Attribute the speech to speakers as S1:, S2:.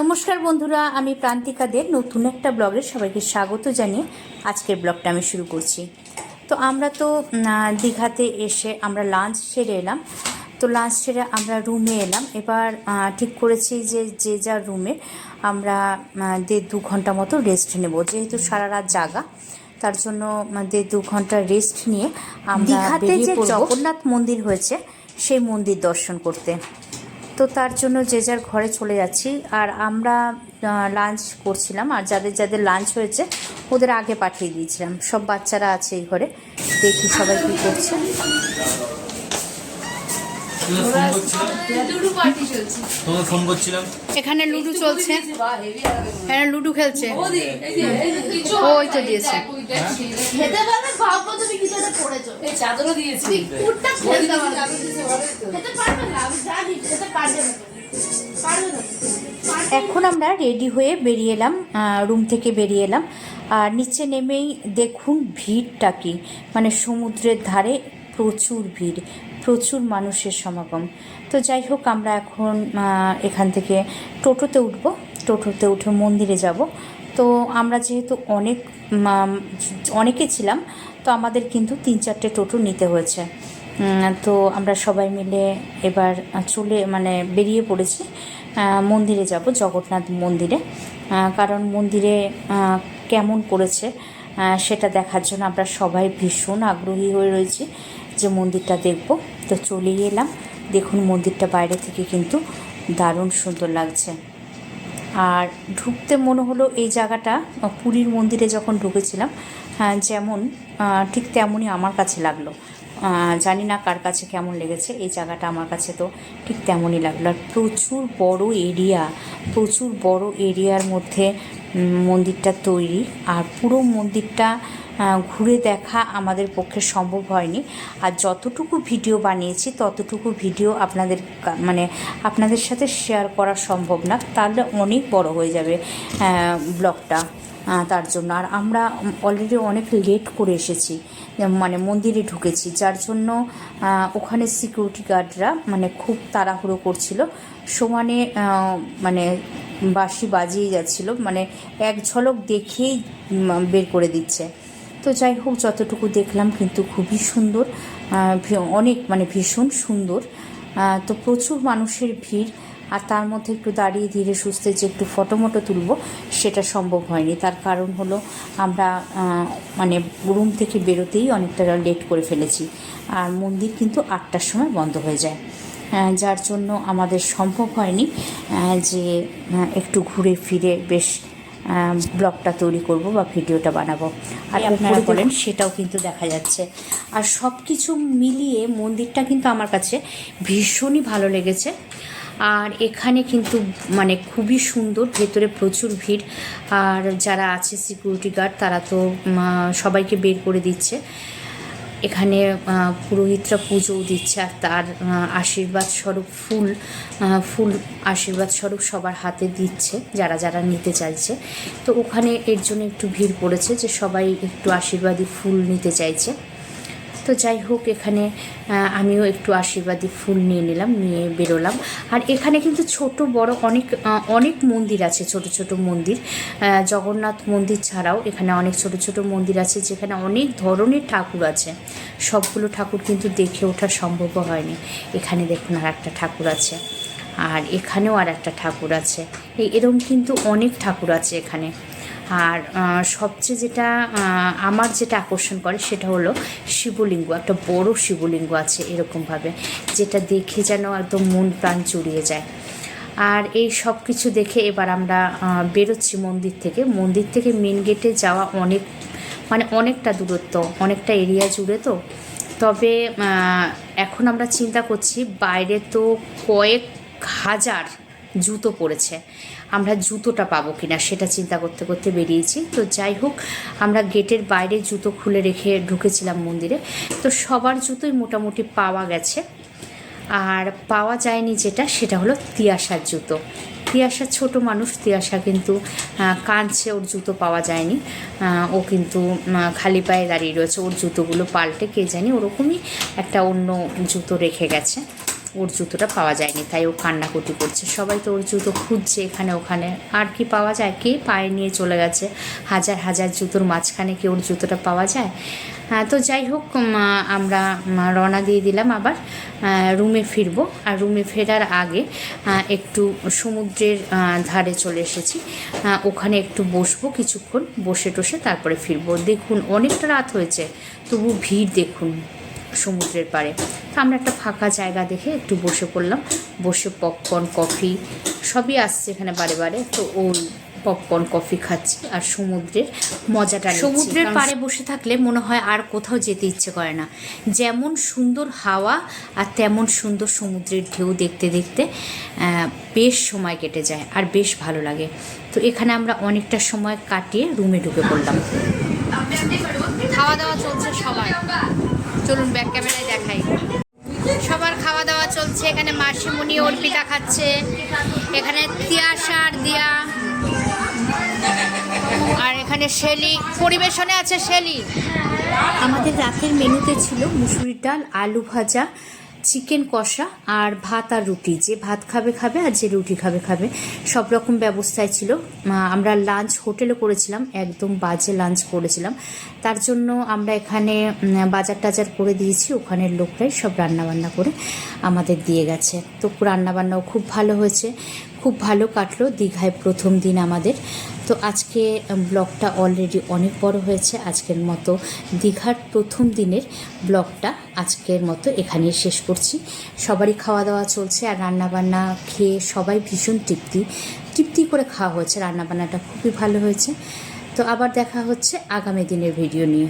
S1: নমস্কার বন্ধুরা আমি প্রান্তিকাদের নতুন একটা ব্লগে সবাইকে স্বাগত জানিয়ে আজকের ব্লগটা আমি শুরু করছি। তো আমরা তো দীঘাতে এসে আমরা লাঞ্চ সেরে এলাম। তো লাঞ্চ সেরে আমরা রুমে এলাম। এবার ঠিক করেছি যে যে যার রুমে আমরা দেড় দু ঘণ্টা মতো রেস্ট নেব। যেহেতু সারা রাত জাগা তার জন্য দেড় দু ঘণ্টা রেস্ট নিয়ে আমরা
S2: দীঘাতে যে জগন্নাথ
S1: জগন্নাথ মন্দির হয়েছে সেই মন্দির দর্শন করতে। তো তার জন্য যে যার ঘরে চলে যাচ্ছি। আর আমরা লাঞ্চ করছিলাম। আর যাদের যাদের লাঞ্চ হয়েছে ওদের আগে পাঠিয়ে দিয়েছিলাম। সব বাচ্চারা আছে এই ঘরে। দেখি সবাই কী করছে। এখানে লুডো চলছে। এখানে লুডো খেলছে। ওই তো দিয়েছে।
S2: করেছ
S3: এই চাদরও দিয়েছি।
S2: কুটটা খেলতে পারবে খেতে পারবে না আমি জানি খেতে পারবে না। পারবে না।
S1: এখন আমরা রেডি হয়ে বেরিয়ে এলাম রুম থেকে বেরিয়ে এলাম। আর নিচে নেমেই দেখুন ভিড়টা কি। মানে সমুদ্রের ধারে প্রচুর ভিড় প্রচুর মানুষের সমাগম। তো যাই হোক আমরা এখন এখান থেকে টোটোতে উঠব। টোটোতে উঠে মন্দিরে যাব। তো আমরা যেহেতু অনেক অনেকে ছিলাম, তো আমাদের কিন্তু তিন চারটে টোটো নিতে হয়েছে। তো আমরা সবাই মিলে এবার চলে মানে বেরিয়ে পড়েছি মন্দিরে যাব, জগন্নাথ মন্দিরে। কারণ মন্দিরে কেমন করেছে সেটা দেখার জন্য আমরা সবাই ভীষণ আগ্রহী হয়ে রয়েছি যে মন্দিরটা দেখব। তো চলেই এলাম। দেখুন মন্দিরটা বাইরে থেকে কিন্তু দারুণ সুন্দর লাগছে। আর ঢুকতে মনে হলো এই জায়গাটা পুরীর মন্দিরে যখন ঢুকেছিলাম হ্যাঁ, যেমন ঠিক তেমনই আমার কাছে লাগল। জানি না কার কাছে কেমন লেগেছে এই জায়গাটা আমার কাছে তো ঠিক তেমনই লাগল। আর প্রচুর বড় এরিয়া প্রচুর বড় এরিয়ার মধ্যে মন্দিরটা তৈরি। আর পুরো মন্দিরটা ঘুরে দেখা আমাদের পক্ষে সম্ভব হয়নি। আর যতটুকু ভিডিও বানিয়েছি, ততটুকু ভিডিও আপনাদের মানে আপনাদের সাথে শেয়ার করা সম্ভব না। তাহলে অনেক বড় হয়ে যাবে ব্লগটা। তার জন্য। আর আমরা অলরেডি অনেক লেট করে এসেছি মানে মন্দিরে ঢুকেছি, যার জন্য ওখানে সিকিউরিটি গার্ডরা মানে খুব তাড়াহুড়ো করছিল। সমানে মানে বাঁশি বাজিয়ে যাচ্ছিল মানে এক ঝলক দেখেই বের করে দিচ্ছে। তো যাই হোক, যতটুকু দেখলাম কিন্তু খুবই সুন্দর অনেক মানে ভীষণ সুন্দর। তো প্রচুর মানুষের ভিড়। আর তার মধ্যে একটু দাঁড়িয়ে ধীরে সুস্থে যে একটু ফটো মটো তুলবো সেটা সম্ভব হয়নি। তার কারণ হলো আমরা মানে রুম থেকে বেরোতেই অনেকটা লেট করে ফেলেছি। আর মন্দির কিন্তু আটটার সময় বন্ধ হয়ে যায়। যার জন্য আমাদের সম্ভব হয়নি যে একটু ঘুরে ফিরে বেশ ব্লগটা তৈরি করব বা ভিডিওটা বানাবো। আর আপনারা বলেন সেটাও কিন্তু দেখা যাচ্ছে। আর সব কিছু মিলিয়ে মন্দিরটা কিন্তু আমার কাছে ভীষণই ভালো লেগেছে। আর এখানে কিন্তু মানে খুবই সুন্দর, ভেতরে প্রচুর ভিড়। আর যারা আছে সিকিউরিটি গার্ড তারা তো সবাইকে বের করে দিচ্ছে। এখানে পুরোহিতরা পুজোও দিচ্ছে আর তার আশীর্বাদ স্বরূপ ফুল ফুল আশীর্বাদ স্বরূপ সবার হাতে দিচ্ছে, যারা যারা নিতে চাইছে। তো ওখানে এর জন্য একটু ভিড় পড়েছে যে সবাই একটু আশীর্বাদী ফুল নিতে চাইছে। তো যাই হোক, এখানে আমিও একটু আশীর্বাদী ফুল নিয়ে নিলাম, নিয়ে বেরোলাম। আর এখানে কিন্তু ছোট, বড় অনেক অনেক মন্দির আছে, ছোট ছোট মন্দির। জগন্নাথ মন্দির ছাড়াও এখানে অনেক ছোট ছোট মন্দির আছে, যেখানে অনেক ধরনের ঠাকুর আছে। সবগুলো ঠাকুর কিন্তু দেখে ওঠা সম্ভব হয়নি। এখানে দেখুন আর একটা ঠাকুর আছে, আর এখানেও আর একটা ঠাকুর আছে। এই এরকম কিন্তু অনেক ঠাকুর আছে এখানে। আর সবচেয়ে যেটা আমার যেটা আকর্ষণ করে সেটা হলো শিবলিঙ্গ, একটা বড় শিবলিঙ্গ আছে এরকমভাবে, যেটা দেখে যেন একদম মন প্রাণ জুড়িয়ে যায়। আর এই সব কিছু দেখে এবার আমরা বেরোচ্ছি মন্দির থেকে। মন্দির থেকে মেন গেটে যাওয়া অনেক মানে অনেকটা দূরত্ব, অনেকটা এরিয়া জুড়ে তো। তবে এখন আমরা চিন্তা করছি বাইরে তো কয়েক হাজার জুতো পড়েছে আমরা জুতোটা পাবো কিনা সেটা চিন্তা করতে করতে বেরিয়েছি। তো যাই হোক, আমরা গেটের বাইরে জুতো খুলে রেখে ঢুকেছিলাম মন্দিরে। তো সবার জুতোই মোটামুটি পাওয়া গেছে। আর পাওয়া যায়নি যেটা, সেটা হলো তিয়াশার জুতো। তিয়াশা ছোট মানুষ, তিয়াশা কিন্তু কাঁদছে ওর জুতো পাওয়া যায়নি। ও কিন্তু খালি পায়ে দাঁড়িয়ে রয়েছে। ওর জুতোগুলো পাল্টে, কে জানি ওরকমই একটা অন্য জুতো রেখে গেছে। ওর জুতোটা পাওয়া যায়নি, তাই ও কান্নাকুটি করছে। সবাই তো ওর জুতো খুঁজছে এখানে ওখানে। আর কি পাওয়া যায়? কে পায়ে নিয়ে চলে গেছে? হাজার হাজার জুতোর মাঝখানে কি ওর জুতোটা পাওয়া যায়? হ্যাঁ তো যাই হোক আমরা রওনা দিয়ে দিলাম আবার। রুমে ফিরবো। আর রুমে ফেরার আগে একটু সমুদ্রের ধারে চলে এসেছি। ওখানে একটু বসবো কিছুক্ষণ। বসে টসে তারপরে ফিরবো। দেখুন, অনেকটা রাত হয়েছে। তবু ভিড় দেখুন সমুদ্রের পাড়ে। আমরা একটা ফাঁকা জায়গা দেখে একটু বসে পড়লাম। বসে পপকর্ন কফি সবই আসছে এখানে বারে বারে। তো ওই পপকর্ন কফি খাচ্ছি আর সমুদ্রের মজাটা সমুদ্রের পাড়ে বসে থাকলে মনে হয় আর কোথাও যেতে ইচ্ছে করে না। যেমন সুন্দর হাওয়া আর তেমন সুন্দর সমুদ্রের ঢেউ দেখতে দেখতে বেশ সময় কেটে যায় আর বেশ ভালো লাগে। তো এখানে আমরা অনেকটা সময় কাটিয়ে রুমে ঢুকে পড়লাম। খাওয়া দাওয়া চলছে সবাই। চলুন ব্যাক ক্যামেরায় দেখাই। খাওয়া দাওয়া চলছে, এখানে মাসিমণি অর্পিতা খাচ্ছে, এখানে তিয়াশার দিয়া, আর এখানে শেলি, পরিবেশনে আছে শেলি। আমাদের রাতের মেনুতে ছিল মুসুরির ডাল, আলু ভাজা চিকেন কষা আর ভাত আর রুটি। যে ভাত খাবে খাবে আর যে রুটি খাবে খাবে। সব রকম ব্যবস্থায় ছিল। আমরা লাঞ্চ হোটেলে করেছিলাম, একদম বাজে লাঞ্চ করেছিলাম। তার জন্য আমরা এখানে বাজার টাজার করে দিয়েছি। ওখানের লোকরাই সব রান্নাবান্না করে আমাদের দিয়ে গেছে। তো রান্নাবান্নাও খুব ভালো হয়েছে। খুব ভালো কাটলো দীঘায় প্রথম দিন আমাদের। তো আজকে ব্লগটা অলরেডি অনেক বড় হয়েছে। আজকের মতো দীঘার প্রথম দিনের ব্লগটা আজকের মতো এখানেই শেষ করছি। সবারই খাওয়া দাওয়া চলছে আর রান্নাবান্না খেয়ে সবাই ভীষণ তৃপ্তি। তৃপ্তি করে খাওয়া হয়েছে, রান্নাবান্নাটা খুবই ভালো হয়েছে। তো আবার দেখা হচ্ছে আগামী দিনের ভিডিও নিয়ে।